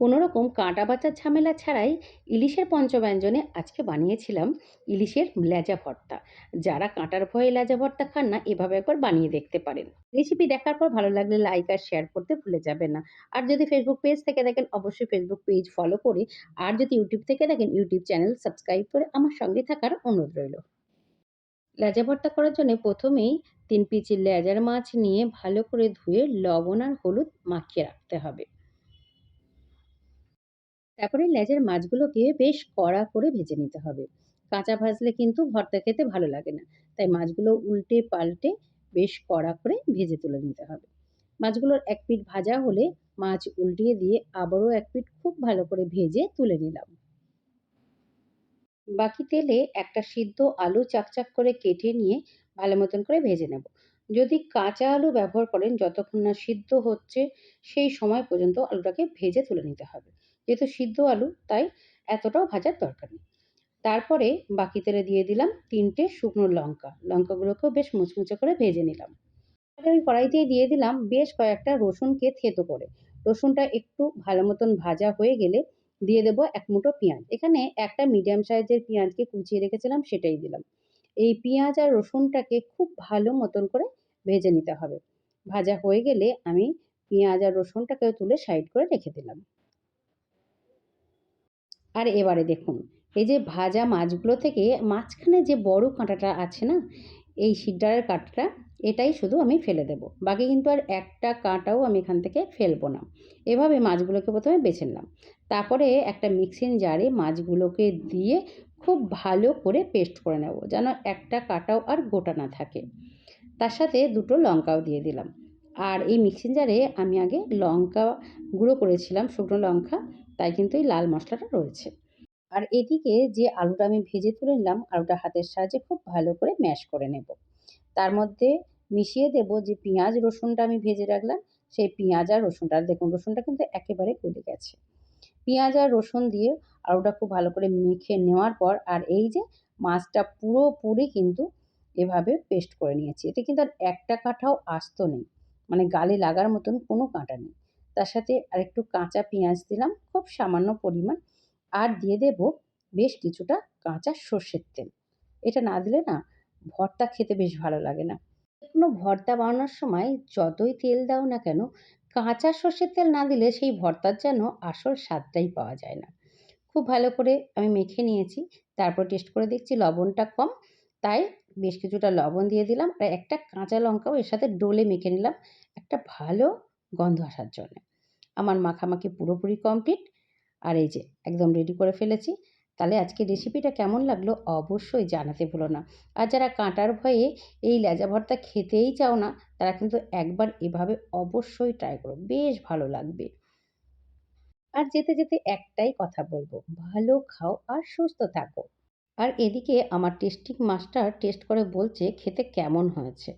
কোনো রকম কাঁটা বাঁচার ঝামেলা ছাড়াই ইলিশের পঞ্চব্যঞ্জনে আজকে বানিয়েছিলাম ইলিশের লেজা ভর্তা। যারা কাঁটার ভয়ে লেজা ভর্তা খান না, এভাবে একবার বানিয়ে দেখতে পারেন। রেসিপি দেখার পর ভালো লাগলে লাইক আর শেয়ার করতে ভুলে যাবেন না। আর যদি ফেসবুক পেজ থেকে দেখেন, অবশ্যই ফেসবুক পেজ ফলো করে। আর যদি ইউটিউব থেকে দেখেন ইউটিউব চ্যানেল সাবস্ক্রাইব করে আমার সঙ্গে থাকার অনুরোধ রইল। লেজা ভর্তা করার জন্য প্রথমেই তিন পিচের লেজার মাছ নিয়ে ভালো করে ধুয়ে লবণ আর হলুদ মাখিয়ে রাখতে হবে। তারপরে লেজের মাছগুলোকে বেশ কড়া করে ভেজে নিতে হবে। কাঁচা ভাজলে কিন্তু ভর্তা খেতে ভালো লাগে না। তাই মাছগুলো উল্টে পাল্টে বেশ কড়া করে ভেজে তুলে নিতে হবে। মাছগুলোর এক পিঠ ভাজা হলে মাছ উল্টিয়ে দিয়ে আবারও এক পিঠ খুব ভালো করে ভেজে তুলে নিলাম। বাকি তেলে একটা সিদ্ধ আলু চাকচাক করে কেটে নিয়ে ভালো মতন করে ভেজে নেব। যদি কাঁচা আলু ব্যবহার করেন, যতক্ষণ না সিদ্ধ হচ্ছে, সেই সময় পর্যন্ত আলুটাকে ভেজে তুলে নিতে হবে। যেহেতু সিদ্ধ আলু, তাই এতটাও ভাজার দরকার নেই। তারপরে বাকি তেলে দিয়ে দিলাম তিনটে শুকনো লঙ্কা। লঙ্কাগুলোকেও বেশ মুচমুচে করে ভেজে নিলাম। ওই কড়াইতে দিয়ে দিলাম বেশ কয়েকটা রসুনকে থেতো করে। রসুনটা একটু ভালো মতন ভাজা হয়ে গেলে দিয়ে দেবো এক মুঠো পেঁয়াজ। এখানে একটা মিডিয়াম সাইজের পেঁয়াজকে কুচিয়ে রেখেছিলাম, সেটাই দিলাম। এই পেঁয়াজ আর রসুনটাকে খুব ভালো মতন করে ভেজে নিতে হবে। ভাজা হয়ে গেলে আমি পেঁয়াজ আর রসুনটাকেও তুলে সাইড করে রেখে দিলাম। আর এবারে দেখুন, এই যে ভাজা মাছগুলো থেকে মাঝখানে যে বড় কাঁটাটা আছে না, এই শিকদারের কাঁটাটা, এটাই শুধু আমি ফেলে দেব। বাকি কিন্তু আর একটা কাঁটাও আমি এখান থেকে ফেলব না। এভাবে মাছগুলোকে প্রথমে বেছে নিলাম। তারপরে একটা মিক্সিং জারে মাছগুলোকে দিয়ে খুব ভালো করে পেস্ট করে নেব, যেন একটা কাঁটাও আর গোটা না থাকে। তার সাথে দুটো লঙ্কাও দিয়ে দিলাম। আর এই মিক্সিং জারে আমি আগে লঙ্কা গুঁড়ো করেছিলাম, শুকনো লঙ্কা তাই কিন্তু এই লাল মশলাটা রয়েছে। আর এদিকে যে আলুটা আমি ভেজে তুলে নিলাম, আলুটা হাতের সাহায্যে খুব ভালো করে ম্যাশ করে নেব। তার মধ্যে মিশিয়ে দেব যে পেঁয়াজ রসুনটা আমি ভেজে রাখলাম, সেই পেঁয়াজ আর রসুনটা, দেখুন রসুনটা কিন্তু একেবারে গলে গেছে। পেঁয়াজ আর রসুন দিয়ে আলুটা খুব ভালো করে মেখে নেওয়ার পর, আর এই যে মাছটা পুরোপুরি কিন্তু এভাবে পেস্ট করে নিয়েছি। এতে কিন্তু আর একটা কাঁঠাও আস্ত নেই। মানে গালে লাগার মতন কোনো কাঁটা নেই। তার সাথে আরেকটু কাঁচা পেঁয়াজ দিলাম, খুব সামান্য পরিমাণ। আর দিয়ে দেব বেশ কিছুটা কাঁচা সর্ষের তেল। এটা না দিলে না ভর্তা খেতে বেশ ভালো লাগে না। কোনো ভর্তা বানানোর সময় যতই তেল দাও না কেন, কাঁচা সর্ষের তেল না দিলে সেই ভর্তার যেন আসল স্বাদটাই পাওয়া যায় না। খুব ভালো করে আমি মেখে নিয়েছি, তারপর টেস্ট করে দেখছি লবণটা কম, তাই বেশ কিছুটা লবণ দিয়ে দিলাম। আর একটা কাঁচা লঙ্কাও এর সাথে ডোলে মেখে নিলাম, একটা ভালো গন্ধ আসার জন্য। আমার মাখামাখি পুরোপুরি কমপ্লিট আর এই যে, একদম রেডি করে ফেলেছি। তাহলে আজকে রেসিপিটা কেমন লাগল অবশ্যই জানাতে ভুলো না। আর যারা কাঁটার ভয়ে এই লেজা ভর্তা খেতেই চাও না, তারা কিন্তু একবার এভাবে অবশ্যই ট্রাই করো। বেশ ভালো লাগবে। আর যেতে যেতে একটাই কথা বলব, ভালো খাও আর সুস্থ থাকো। আর এদিকে আমার টেস্টিং মাস্টার টেস্ট করে বলছে, খেতে কেমন হয়েছে?